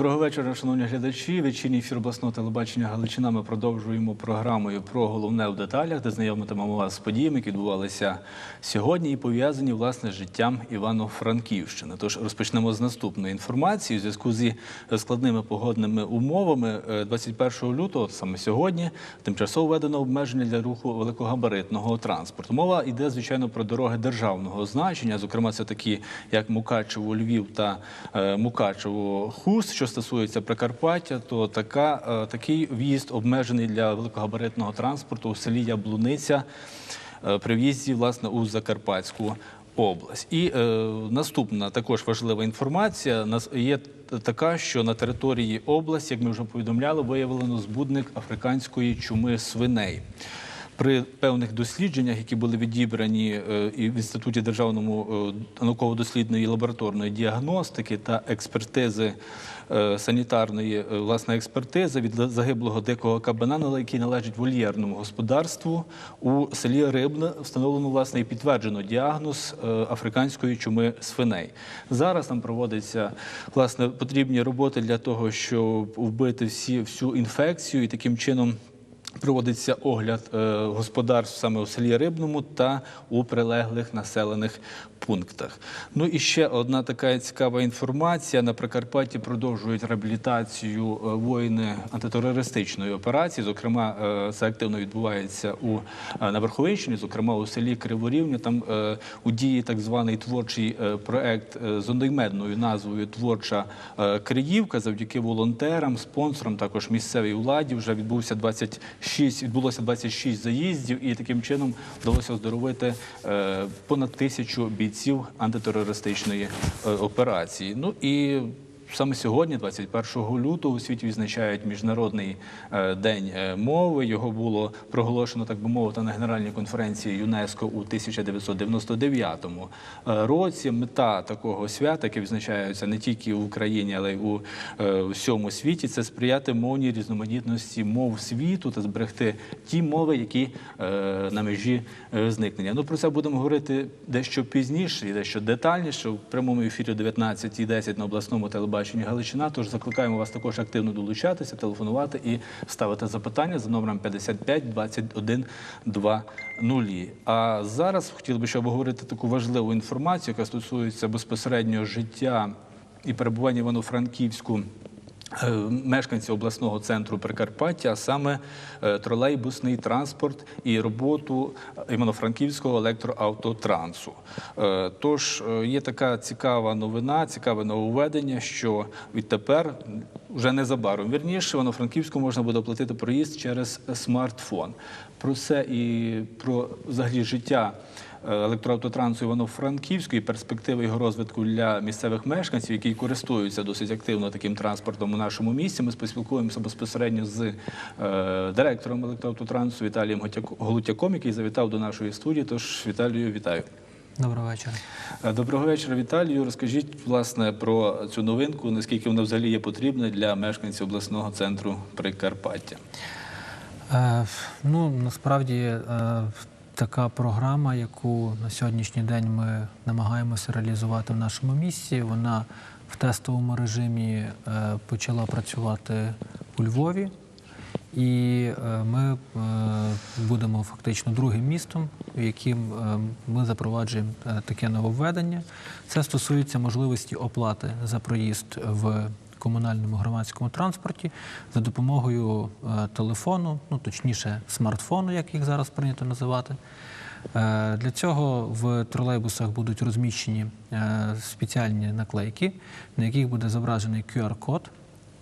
Доброго вечора, шановні глядачі. Вечірній ефір обласного телебачення Галичина. Ми продовжуємо програмою про головне в деталях, де знайомитимемо вас з подіями, які відбувалися сьогодні і пов'язані власне з життям Івано-Франківщини. Тож розпочнемо з наступної інформації. У зв'язку зі складними погодними умовами е, 21 лютого, саме сьогодні, тимчасово введено обмеження для руху великогабаритного транспорту. Мова йде звичайно про дороги державного значення. Зокрема, це такі як Мукачево, Львів та е, Мукачево Хуст. Що стосується Прикарпаття, то така, е, такий в'їзд обмежений для великогабаритного транспорту у селі Яблуниця е, при в'їзді власне у Закарпатську область. І е, наступна також важлива інформація є така, що на території області, як ми вже повідомляли, виявлено збудник африканської чуми свиней. При певних дослідженнях, які були відібрані е, і в інституті державному е, науково-дослідної лабораторної діагностики та експертизи е, санітарної власне експертизи від загиблого дикого кабана, який належить вольєрному господарству у селі Рибне, встановлено власне і підтверджено діагноз африканської чуми свиней. Зараз там проводиться власне потрібні роботи для того, щоб вбити всі всю інфекцію і таким чином. Проводиться огляд е, господарств саме у селі Рибному та у прилеглих населених пунктах. Ну і ще одна така цікава інформація. На Прикарпатті продовжують реабілітацію е, воїни антитерористичної операції. Зокрема, е, це активно відбувається у на Верховинщині, зокрема у селі Криворівня. Там у дії так званий творчий проект з одноіменною назвою Творча Криївка завдяки волонтерам, спонсорам, також місцевій владі. Вже відбувся 26, відбулося 26 заїздів, і таким чином вдалося оздоровити е, понад тисячу бійців антитерористичної е, операції. Ну і Саме сьогодні, 21 лютого, у світі відзначають міжнародний е, день е, мови. Його було проголошено, так би мовити, на генеральній конференції ЮНЕСКО у 1999 е, році. Мета такого свята, яке відзначається не тільки в Україні, але й у всьому світі, це сприяти мовній різноманітності мов світу та зберегти ті мови, які на межі зникнення. Ну про це будемо говорити дещо пізніше і дещо детальніше в прямому ефірі о 19.10 на обласному телебаченні Галичина. Тож закликаємо вас також активно долучатися, телефонувати і ставити запитання за номером 55 21 20. А зараз хотів би ще обговорити таку важливу інформацію, яка стосується безпосередньо життя і перебування в Івано-Франківську е, мешканців обласного центру Прикарпаття, а саме е, тролейбусний транспорт і роботу Івано-Франківського електроавтотрансу. Е, Тож е, є така цікава новина, цікаве нововведення, що відтепер вже незабаром вірніше в Івано-Франківську можна буде оплатити проїзд через смартфон. Про це і про взагалі життя е, електроавтотрансу Івано-Франківську і перспективи його розвитку для місцевих мешканців, які користуються досить активно таким транспортом у нашому місті. Ми поспілкуємося безпосередньо з е, директором електроавтотрансу Віталієм Голутяком, який завітав до нашої студії. Тож Віталію, вітаю. Доброго вечора. Е, Доброго вечора, Віталію. Розкажіть власне про цю новинку, наскільки вона взагалі є потрібна для мешканців обласного центру Прикарпаття. Е, ну, насправді е, така програма, яку на сьогоднішній день ми намагаємося реалізувати в нашому місті, вона в тестовому режимі е, почала працювати у Львові. І е, ми е, будемо фактично другим містом, в яким е, ми запроваджуємо таке нововведення. Це стосується можливості оплати за проїзд в комунальному громадському транспорті за допомогою телефону, ну точніше смартфону, як їх зараз прийнято називати. Для цього в тролейбусах будуть розміщені спеціальні наклейки, на яких буде зображений QR-код.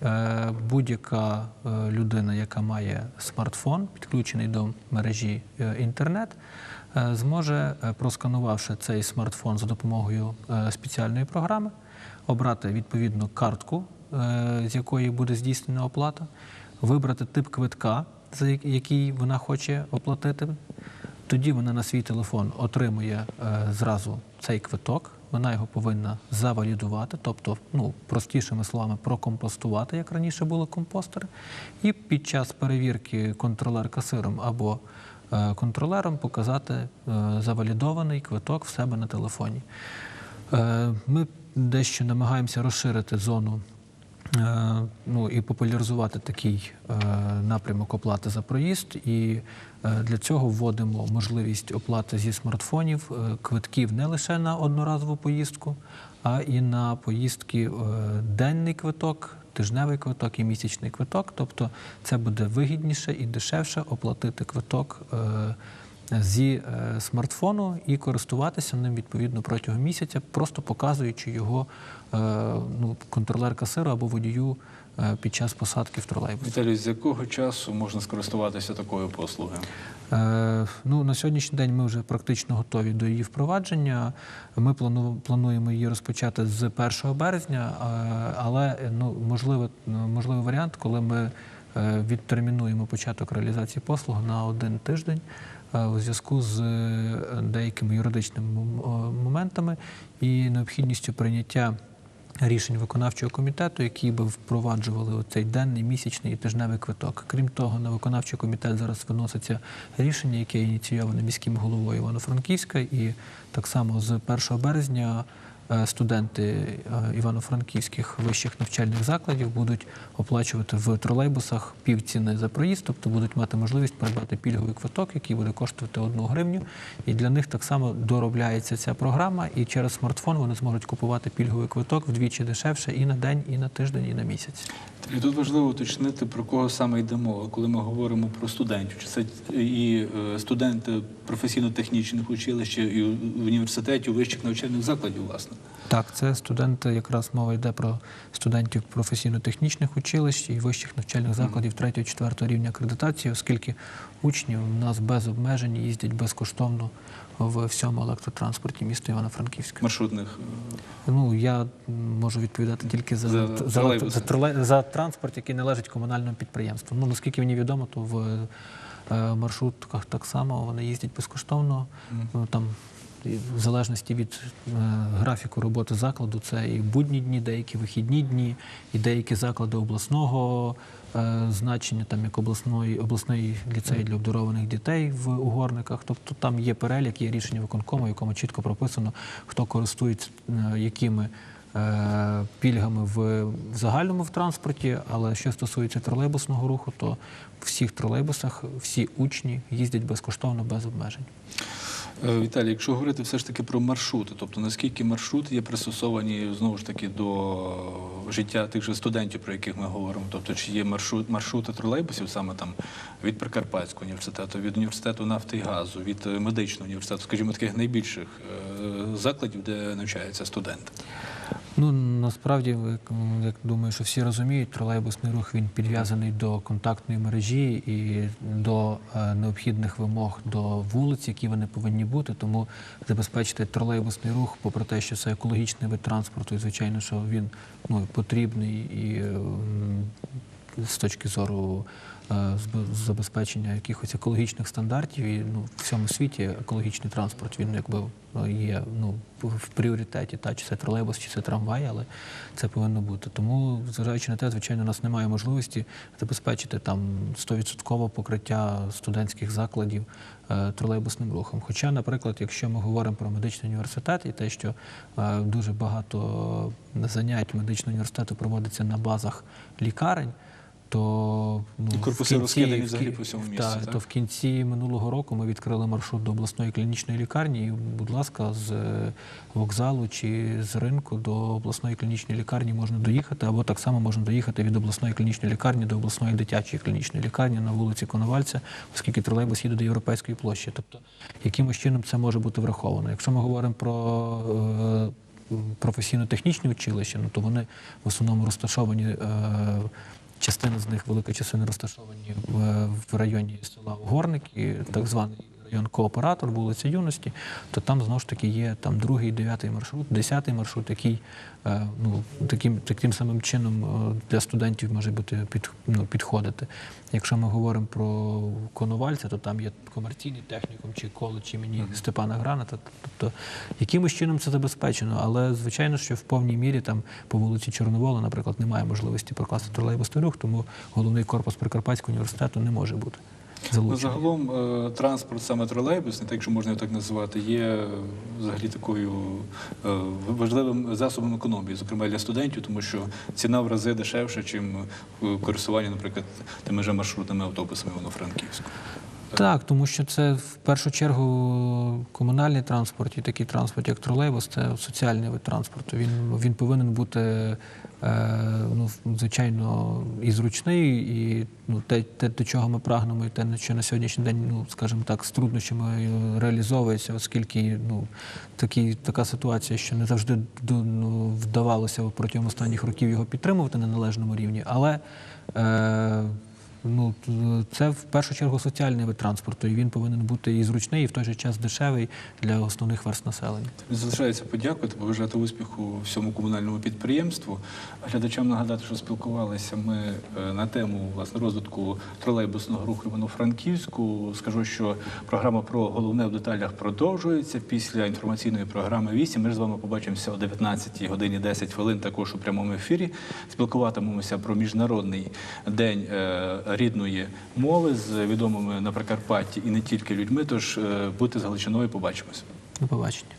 Е, Будь-яка е, людина, яка має смартфон, підключений до мережі е, інтернет, зможе, просканувавши цей смартфон за допомогою спеціальної програми, обрати відповідну картку, з якої буде здійснена оплата, вибрати тип квитка, за який вона хоче оплатити. Тоді вона на свій телефон отримує зразу цей квиток. Вона його повинна завалідувати, тобто, ну простішими словами, прокомпостувати, як раніше були компостери. І під час перевірки контролер-касиром або е, контролером показати е, завалідований квиток в себе на телефоні. Е, Ми дещо намагаємося розширити зону ну, і популяризувати такий е, напрямок оплати за проїзд. І е, для цього вводимо можливість оплати зі смартфонів е, квитків не лише на одноразову поїздку, а і на поїздки е, денний квиток. Тижневий квиток і місячний квиток, тобто це буде вигідніше і дешевше оплатити квиток е, зі е, смартфону і користуватися ним відповідно протягом місяця, просто показуючи його е, ну, контролер касиру або водію е, під час посадки в тролейбус. Віталій, з якого часу можна скористуватися такою послугою? Ну, на сьогоднішній день ми вже практично готові до її впровадження. Ми плану- плануємо її розпочати з 1 березня, але ну, можливо, можливий варіант, коли ми відтермінуємо початок реалізації послуг на один тиждень у зв'язку з е, деякими юридичними моментами і необхідністю прийняття рішень виконавчого комітету, які би впроваджували цей денний, місячний і тижневий квиток. Крім того, на виконавчий комітет зараз виноситься рішення, яке ініційоване міським головою Івано-Франківська, і так само з 1 березня. Е, Студенти е, івано-франківських вищих навчальних закладів будуть оплачувати в тролейбусах півціни за проїзд, тобто будуть мати можливість придбати пільговий квиток, який буде коштувати одну гривню. І для них так само доробляється ця програма, і через смартфон вони зможуть купувати пільговий квиток вдвічі дешевше і на день, і на тиждень, і на місяць. І тут важливо уточнити, про кого саме йде мова, коли ми говоримо про студентів. Чи це і е, студенти професійно-технічних училищ, і університетів, вищих навчальних закладів, власне. Так, це студенти, якраз мова йде про студентів професійно-технічних училищ і вищих навчальних закладів 3-4 рівня акредитації, оскільки учні у нас без обмежень їздять безкоштовно в всьому електротранспорті міста Івано-Франківська. маршрутних. е, Ну я можу відповідати тільки за, За за, за, тролейбуси. за транспорт, який належить комунальному підприємству. Ну наскільки мені відомо, то в маршрутках так само вони їздять безкоштовно. Ну, Там в залежності від е, графіку роботи закладу, це і будні дні, деякі вихідні дні, і деякі заклади обласного е, значення, там як обласної обласний ліцей для обдарованих дітей в угорниках. Тобто там є перелік, є рішення виконкому, в якому чітко прописано, хто користується е, якими. Е, Пільгами в, загальному в транспорті, але що стосується тролейбусного руху, то в всіх тролейбусах всі учні їздять безкоштовно без обмежень. Е, Віталій, якщо говорити все ж таки про маршрути, тобто наскільки маршрути є пристосовані знову ж таки до життя тих же студентів, про яких ми говоримо, тобто чи є маршрут, маршрути тролейбусів саме там від Прикарпатського університету, від університету нафти і газу, від е, медичного університету, скажімо, таких найбільших закладів, де навчаються студенти. Ну насправді, як думаю, що всі розуміють, тролейбусний рух він підв'язаний до контактної мережі і до е, необхідних вимог до вулиць, які вони повинні бути. Тому забезпечити тролейбусний рух, попри те, що це екологічний вид транспорту, і звичайно, що він ну потрібний і з точки зору е, забезпечення якихось екологічних стандартів. І ну, в всьому світі екологічний транспорт він якби є ну, в пріоритеті, та чи це тролейбус, чи це трамвай, але це повинно бути. Тому, зважаючи на те, звичайно, у нас немає можливості забезпечити там 100% покриття студентських закладів е, тролейбусним рухом. Хоча, наприклад, якщо ми говоримо про медичний університет і те, що е, дуже багато занять медичного університету проводиться на базах лікарень. То ну, І корпуси в розкидані взагалі по всьому та, так? То в кінці минулого року ми відкрили маршрут до обласної клінічної лікарні. І, будь ласка, з е, вокзалу чи з ринку до обласної клінічної лікарні можна доїхати, або так само можна доїхати від обласної клінічної лікарні до обласної дитячої клінічної лікарні на вулиці Коновальця, оскільки тролейбус їде до європейської площі. Тобто, якимось чином це може бути враховано. Якщо ми говоримо про е, професійно-технічні училища, ну то вони в основному розташовані. е, Частина з них, велика частина розташовані в, в районі села Угорники, так званий район кооператор, вулиця Юності, то там знову ж таки є там другий, дев'ятий маршрут, десятий маршрут, який е, ну, таким, таким самим чином е, для студентів може бути під, ну, підходити. Якщо ми говоримо про Коновальця, то там є комерційний технікум чи коледж імені Степана Граната. Тобто якимось чином це забезпечено, але звичайно, що в повній мірі там по вулиці Чорновола, наприклад, немає можливості прокласти тролейбусний рух, тому головний корпус Прикарпатського університету не може бути. Ну, загалом е, транспорт, саме тролейбус, не так, якщо можна його так назвати, є е, взагалі такою е, важливим засобом економії, зокрема для студентів, тому що ціна в рази дешевша, чим е, користування, наприклад, тими же маршрутними автобусами Івано-Франківську. Так, тому що це в першу чергу комунальний транспорт і такий транспорт, як тролейбус, це соціальний вид транспорту. Він, він повинен бути, е, ну, звичайно, і зручний, і ну, те, те, до чого ми прагнемо, і те, що на сьогоднішній день, ну, скажімо так, з труднощами реалізовується, оскільки ну, такі, така ситуація, що не завжди ну, вдавалося протягом останніх років його підтримувати на належному рівні. Але е, Ну, це в першу чергу соціальний вид транспорту, і він повинен бути і зручний, і в той же час дешевий для основних верст населення. Залишається подякувати, побажати успіху всьому комунальному підприємству. Глядачам нагадати, що спілкувалися ми е, на тему власне розвитку тролейбусного руху Івано-Франківську. Скажу, що програма про головне в деталях продовжується після інформаційної програми 8. Ми ж з вами побачимося о 19 годині 10 хвилин. Також у прямому ефірі. Спілкуватимемося про міжнародний день е, рідної мови з відомими на Прикарпатті і не тільки людьми. Тож бути з Галичиною, побачимось. До побачення.